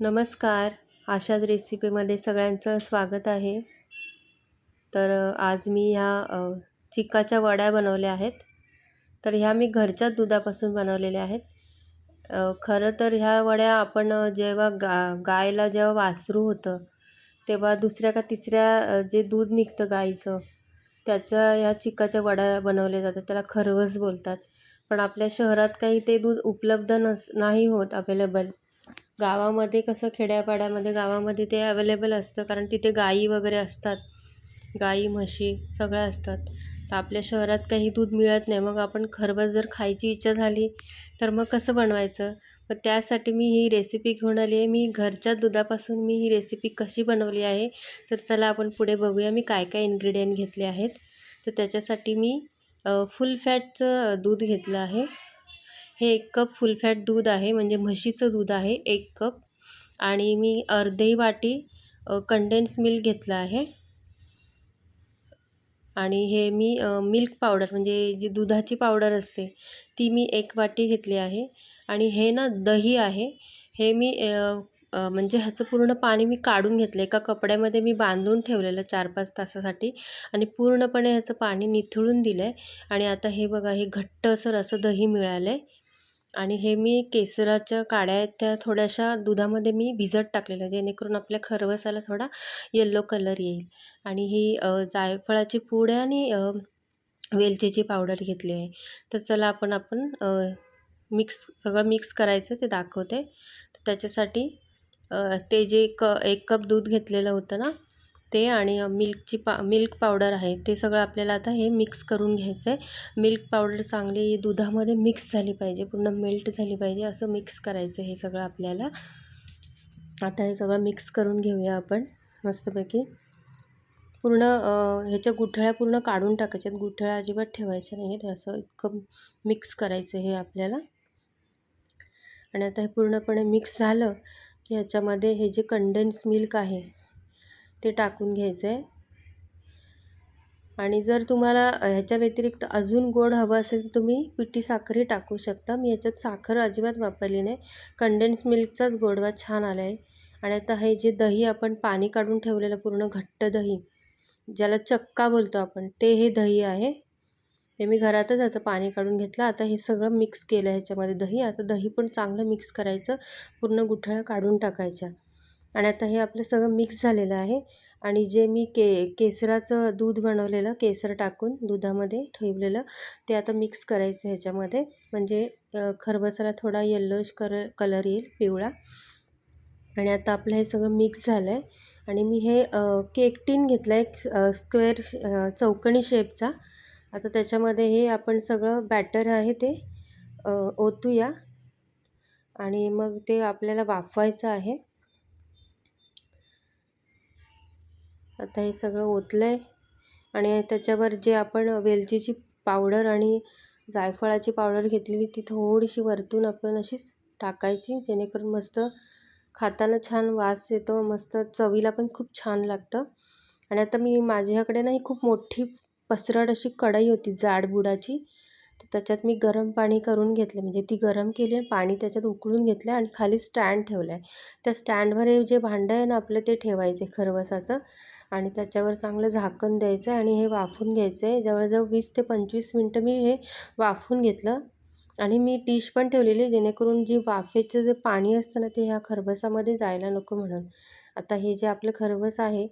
नमस्कार. आशाद रेसिपीमध्ये सगळ्यांचं स्वागत आहे. तर आज मी ह्या चिक्काच्या वड्या बनवल्या आहेत. तर ह्या मी घरच्या दुधापासून बनवलेल्या आहेत. खरं तर ह्या वड्या आपण जेव्हा गा गायला जेव्हा वासरू होतं तेव्हा दुसऱ्या का तिसऱ्या जे दूध निघतं गाईचं त्याच्या ह्या चिक्काच्या वड्या बनवल्या जातात. त्याला खरवस बोलतात. पण आपल्या शहरात काही ते दूध उपलब्ध नस नाही होत अवेलेबल गावामध्ये कसं खेड्यापाड्यामध्ये गावामध्ये ते अवेलेबल असतं कारण तिथे गाई वगैरे असतात. गाई म्हशी सगळ्या असतात. तर आपल्या शहरात काही दूध मिळत नाही. मग आपण खरबस जर खायची इच्छा झाली तर मग कसं बनवायचं? मग त्यासाठी मी ही रेसिपी घेऊन आली आहे. मी घरच्या दुधापासून मी ही रेसिपी कशी बनवली आहे? तर चला आपण पुढे बघूया मी काय काय इन्ग्रेडियंट घेतले आहेत. तर त्याच्यासाठी मी फुल फॅटचं दूध घेतलं आहे. हे एक कप फुल फॅट दूध आहे म्हणजे म्हशीचं दूध आहे एक कप. आणि मी अर्धी वाटी कंडेन्स मिल्क घेतलं आहे. आणि हे मी मिल्क पावडर म्हणजे जी दुधाची पावडर असते ती मी एक वाटी घेतली आहे. आणि हे ना दही आहे. हे मी म्हणजे ह्याचं पूर्ण पाणी मी काढून घेतलं एका कपड्यामध्ये मी बांधून ठेवलेलं चार पाच तासासाठी. आणि पूर्णपणे ह्याचं पाणी निथळून दिलं आहे आणि आता हे बघा हे घट्ट असं असं दही मिळालं आहे आणि हे मी केसराच्या काड्या आहेत त्या थोड्याशा दुधामध्ये मी भिजत टाकलेल्या जेणेकरून आपल्या खरवसाला थोडा येल्लो कलर येईल. आणि ही जायफळाची पूड आहे आणि वेलचीची पावडर घेतली आहे. तर चला आपण आपण मिक्स सगळं मिक्स करायचं ते दाखवते. तर त्याच्यासाठी ते जे क एक कप दूध घेतलेलं होतं ना ते आणि मिल्कची पा मिल्क पावडर आहे ते सगळं आपल्याला आता हे मिक्स करून घ्यायचं आहे. मिल्क पावडर चांगली दुधामध्ये मिक्स झाली पाहिजे पूर्ण मेल्ट झाली पाहिजे असं मिक्स करायचं हे सगळं आपल्याला. आता हे सगळं मिक्स करून घेऊया आपण मस्तपैकी. पूर्ण ह्याच्या गुठळ्या पूर्ण काढून टाकायच्यात गुठळ्या अजिबात ठेवायच्या नाही आहेत असं इतकं मिक्स करायचं हे आपल्याला. आणि आता हे पूर्णपणे मिक्स झालं की ह्याच्यामध्ये हे जे कंडेन्स मिल्क आहे ते टाकून घ्यायचं आहे आणि जर तुम्हाला ह्याच्या व्यतिरिक्त अजून गोड हवं असेल तर तुम्ही पिठी साखरही टाकू शकता. मी याच्यात साखर अजिबात वापरली नाही. कंडेन्स मिल्कचाच गोडवा छान आला आहे आणि आता हे जे दही आपण पाणी काढून ठेवलेलं पूर्ण घट्ट दही ज्याला चक्का बोलतो आपण ते हे दही आहे. ते मी घरातच याचं पाणी काढून घेतलं. आता हे सगळं मिक्स केलं ह्याच्यामध्ये दही. आता दही पण चांगलं मिक्स करायचं. पूर्ण गुठळ्या काढून टाकायच्या. आणि आता हे आपलं सगळं मिक्स झालेलं आहे. आणि जे मी के केसराचं दूध बनवलेलं केसर टाकून दुधामध्ये ठेवलेलं ते आता मिक्स करायचं ह्याच्यामध्ये. म्हणजे खरबसाला थोडा येल्लोश कर कलर येईल पिवळा. आणि आता आपलं हे सगळं मिक्स झालं आहे आणि मी हे केक टीन घेतलं आहे स्क्वेअर चौकणी शेपचा आता त्याच्यामध्ये हे आपण सगळं बॅटर आहे ते ओतूया. आणि मग ते आपल्याला वाफवायचं आहे. आता हे सगळं ओतलं आहे आणि त्याच्यावर जे आपण वेलचीची पावडर आणि जायफळाची पावडर घेतलेली ती थोडीशी वरतून आपण अशीच टाकायची जेणेकरून मस्त खाताना छान वास येतो मस्त चवीला पण खूप छान लागतं. आणि आता मी माझ्याकडे ना ही खूप मोठी पसरट अशी कढई होती जाड बुडाची. तर त्याच्यात मी गरम पाणी करून घेतलं. म्हणजे ती गरम केली आणि पाणी त्याच्यात उकळून घेतलं आणि खाली स्टँड ठेवलं आहे त्या स्टँडवर हे जे भांडं आहे ना आपलं ते ठेवायचं खरवसाचं. आणि त्याच्यावर चांगलं झाकण द्यायचं आहे आणि हे वाफून घ्यायचं आहे. जवळजवळ वीस ते पंचवीस मिनटं मी हे वाफून घेतलं आणि मी डिश पण ठेवलेली जेणेकरून जी वाफेचं जे पाणी असतं ना ते ह्या खरबसामध्ये जायला नको म्हणून. आता हे जे आपलं खरबस आहे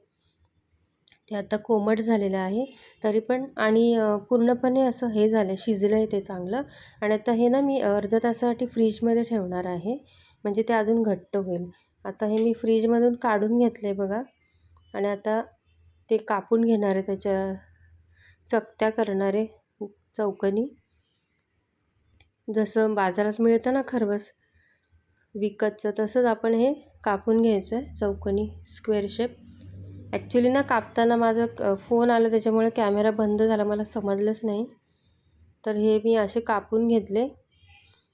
ते आता कोमट झालेलं आहे. तरी पण आणि पूर्णपणे असं हे झालं शिजलं आहे ते चांगलं. आणि आता हे ना मी अर्ध्या तासासाठी फ्रीजमध्ये ठेवणार आहे. म्हणजे ते अजून घट्ट होईल. आता हे मी फ्रीजमधून काढून घेतलं आहे बघा. आणि आता ते कापून घेणार आहे त्याच्या चकत्या करणारे चौकनी. जसं बाजारात मिळतं ना खरबस विकतचं तसंच आपण हे कापून घ्यायचं आहे चौकनी स्क्वेअर शेप ॲक्च्युली ना कापताना माझा फोन आला त्याच्यामुळे कॅमेरा बंद झाला मला समजलंच नाही. तर हे मी असे कापून घेतले.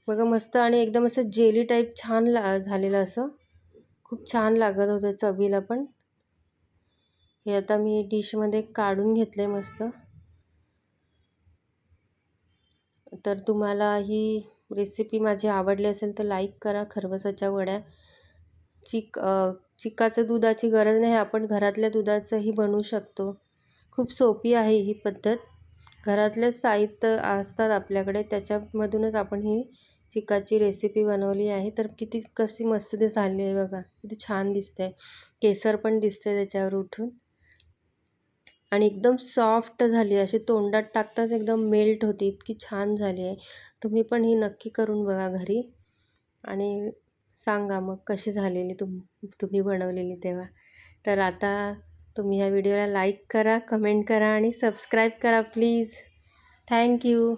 बघा मस्त आणि एकदम असं जेली टाईप छान ला झालेलं असं. खूप छान लागत होतं चवीला पण. हे आता मी डिशमध्ये काढून घेतले मस्त. तर तुम्हाला ही रेसिपी माझी आवडली असेल तर लाईक करा खरवसाच्या वड्या. चिक चिकाचं दुधाची गरज नाही आपण घरातल्या दुधाचंही बनवू शकतो. खूप सोपी आहे ही पद्धत. घरातलेच साहित्य असतात आपल्याकडे त्याच्यामधूनच आपण ही चिकाची रेसिपी बनवली आहे. तर किती कशी मस्त झाली आहे बघा. किती छान दिसते केसर पण दिसते त्याच्यावर उठून. आणि एकदम सॉफ्ट झाली अशी तोंडात टाकताच एकदम मेल्ट होती. इतकी छान झाली आहे. तुम्ही पण ही नक्की करून बघा घरी. आणि सांगा मग कशी झालेली तुम तुम्ही बनवलेली तेव्हा. तर आता तुम्ही ह्या व्हिडिओला लाईक करा कमेंट करा आणि सबस्क्राईब करा प्लीज. थँक्यू